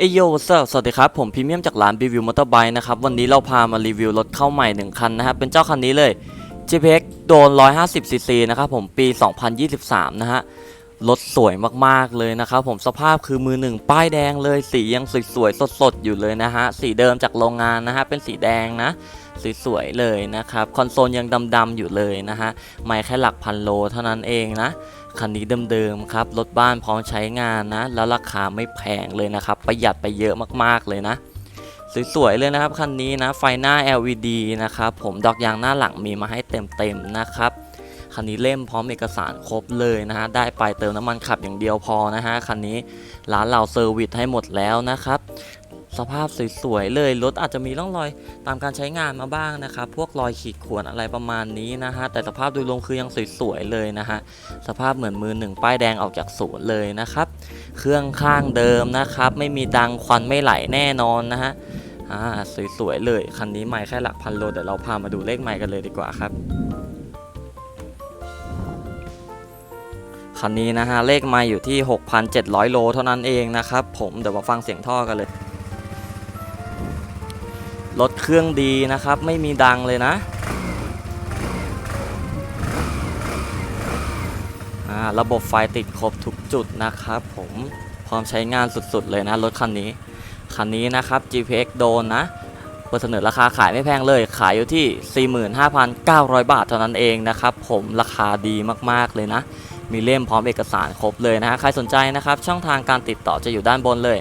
เอยโยสวัสดีครับ ผมพรีเมียมจากร้านรีวิวมอเตอร์ไบค์นะครับ วันนี้เราพามารีวิวรถเข้าใหม่ 1 คันนะครับ เป็นเจ้าคันนี้เลย JPX โดน 150cc นะครับผมปี 2023 นะฮะ รถสวยมากๆเลยนะครับผมสภาพคือมือหนึ่งป้ายแดงเลย สียังสวยๆ สดๆ อยู่เลยนะฮะ สีเดิมจากโรงงานนะฮะ เป็นสีแดงนะ สวยๆเลยนะครับ คอนโซลยังดำๆอยู่เลยนะฮะ ไม่แค่หลักพันโลเท่านั้นเองนะ คันนี้เดิมๆครับ รถบ้านพร้อมใช้งานนะ แล้วราคาไม่แพงเลยนะครับ ประหยัดไปเยอะมากๆเลยนะสวยๆเลยนะครับคันนี้นะ ไฟหน้า LED นะครับผมดอกยางหน้าหลังมีมาให้เต็มๆนะครับคันนี้เล่มพร้อมเอกสารครบเลยนะฮะได้ไปเติมน้ำมันขับอย่างเดียวพอนะฮะคันนี้ร้านเราเซอร์วิสให้หมดแล้วนะครับ สภาพสวยๆเลยรถอาจจะมีร่องรอยตามการใช้งานมาบ้างนะครับ พวกรอยขีดข่วนอะไรประมาณนี้นะฮะ แต่สภาพโดยรวมคือยังสวยๆเลยนะฮะ สภาพเหมือนมือหนึ่งป้ายแดงออกจากศูนย์เลยนะครับ เครื่องข้างเดิมนะครับ ไม่มีดังควันไม่ไหลแน่นอนนะฮะ อ่าสวยๆเลย คันนี้ไม่แค่หลักพันโลเดี๋ยวเราพามาดูเลขไม่กันเลยดีกว่าครับคันนี้นะฮะเลขไม่อยู่ที่ 6,700 โลเท่านั้นเองนะครับ ผมเดี๋ยวมาฟังเสียงท่อกันเลย รถเครื่องดีนะครับ ไม่มีดังเลยนะระบบไฟติดครบทุกจุดนะครับผมพร้อมใช้งานสุดๆเลยนะรถคันนี้ คันนี้นะครับ GPX โดนนะเปิดเสนอราคาขายไม่แพงเลย ขายอยู่ที่ 45,900 บาทเท่านั้นเองนะครับ ผมราคาดีมากๆเลยนะ มีเล่มพร้อมเอกสารครบเลยนะฮะใครสนใจนะครับ ช่องทางการติดต่อจะอยู่ด้านบนเลย